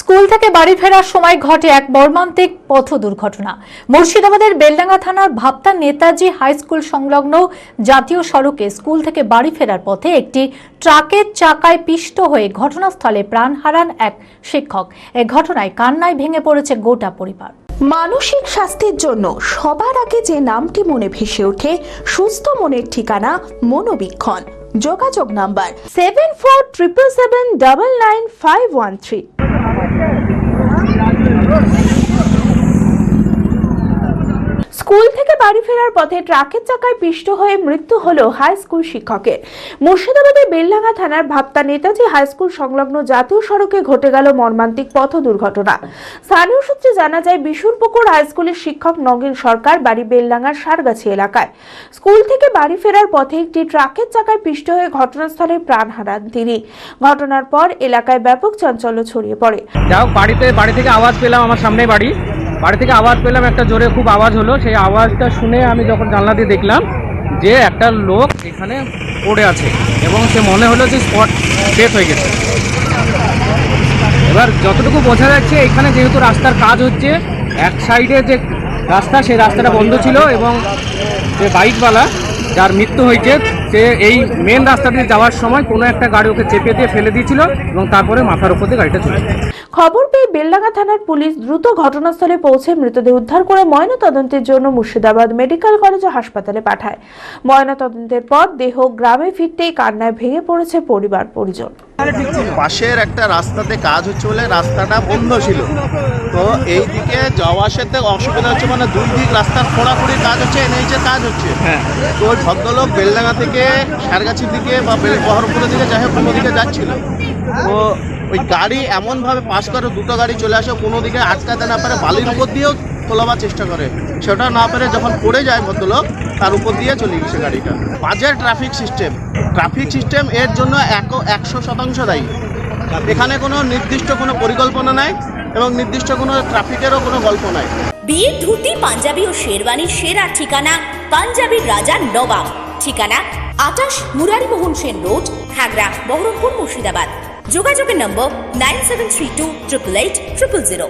School থেকে বাড়ি ফেরার সময় ঘটে এক মর্মান্তিক পথ দুর্ঘটনা। মুর্শিদাবাদের বেলডাঙ্গা থানার ভাপ্তা নেতাজি হাই স্কুল সংলগ্ন জাতীয় সড়কে স্কুল থেকে বাড়ি ফেরার পথে একটি ট্রাকের চাকায় পিষ্ট হয়ে ঘটনাস্থলে প্রাণ হারান এক শিক্ষক। এ ঘটনায় কান্নায় ভেঙে পড়েছে গোটা পরিবার। মানসিক স্বাস্থ্যের জন্য সবার আগে যে নামটি মনে ভেসে ওঠে, সুস্থ মনের ঠিকানা মনোবীক্ষণ। যোগাযোগ number seven four triple seven double nine five one three First. School থেকে বাড়ি ফেরার পথে ট্রাকের চাকায় পিষ্ট হয়ে মৃত্যু হল হাই স্কুল শিক্ষকের। মুর্শিদাবাদের বেলডাঙ্গা থানার ভাপ্তা নেতাজি হাই স্কুল সংলগ্ন জাতীয় সড়কে ঘটে গেল মর্মান্তিক পথ দুর্ঘটনা। স্থানীয় সূত্রে জানা যায় বিশুরপুকুর হাই স্কুলের শিক্ষক নগেন সরকার বাড়ি বেলডাঙ্গার সারগাছি এলাকায়। স্কুল থেকে বাড়ি ফেরার পথে একটি ট্রাকের চাকায় পিষ্ট হয়ে ঘটনাস্থলে প্রাণ হারান তিনি। ঘটনার পর এলাকায় ব্যাপক চাঞ্চল্য ছড়িয়ে পড়ে। বাড়িতে বাড়ি থেকে আওয়াজ পেলাম আমার সামনে বাড়ি। বাড়ি থেকে আওয়াজ পেলাম, একটা জোরে খুব আওয়াজ হলো। সেই আওয়াজটা শুনে আমি যখন জানলা দিয়ে দেখলাম যে একটা লোক এখানে পড়ে আছে এবং সে মনে হলো যে স্পট ডেথ হয়ে গেছে। এবার যতটুকু বোঝা যাচ্ছে, এখানে যেহেতু রাস্তার কাজ হচ্ছে, এক সাইডে যে রাস্তা, সেই রাস্তাটা বন্ধ ছিল এবং যে বাইকওয়ালা, যার মৃত্যু হয়েছে সে এই মেন রাস্তা দিয়ে যাওয়ার সময় কোনো একটা গাড়ি ওকে চেপে দিয়ে ফেলে দিয়েছিল এবং তারপরে মাথার উপর দিয়ে গাড়িটা চলে। খবর পেয়ে বেল্লাগা থানার পুলিশ দ্রুত ঘটনাস্থলে পৌঁছে মৃতদেহ উদ্ধার করে ময়নাতদন্তের জন্য মুর্শিদাবাদ মেডিকেল কলেজ ও হাসপাতালে পাঠায় ময়নাতদন্তের পর দেহ গ্রামে ফিরতেই কান্নায় ভেঙে পড়েছে পরিবার পরিজন পাশের একটা রাস্তাতে কাজ হচ্ছে বলে রাস্তাটা বন্ধ ছিল। তো এই দিকে যাওয়া আসাতে অসুবিধা হচ্ছে মানে দুই দিক রাস্তার খোঁড়াখুড়ির কাজ হচ্ছে এনএইচের কাজ হচ্ছে। হ্যাঁ। তো ওই ভদ্রলোক বেলডাঙ্গা থেকে সারগাছির দিকে বা বহরমপুরের দিকে যাই হোক কোনো দিকে যাচ্ছিল। তো ওই গাড়ি এমনভাবে পাশ করে দুটো গাড়ি চলে আসে কোনো দিকে আটকাতে না পারে বালির উপর দিয়েও তোলাবার চেষ্টা করে। সেটা না পেরে যখন পড়ে যায় ভদ্রলোক, তার উপর দিয়ে চলে গেছে গাড়িটা। বাজার ট্রাফিক সিস্টেম ট্রাফিক সিস্টেম এর জন্য এক একশো শতাংশ দায়ী। এখানে কোনো নির্দিষ্ট কোনো পরিকল্পনা নাই এবং নির্দিষ্ট কোনো ট্রাফিকেরও কোনো গল্প নাই। বিয়ে ধুতি, পাঞ্জাবি ও শেরওয়ানির সেরা ঠিকানা পাঞ্জাবির রাজা নবাব। ঠিকানা আটাশ মুরারিমোহন সেন রোড, খাগড়া, বহরমপুর মুর্শিদাবাদ। যোগাযোগের number nine seven three two triple eight triple zero.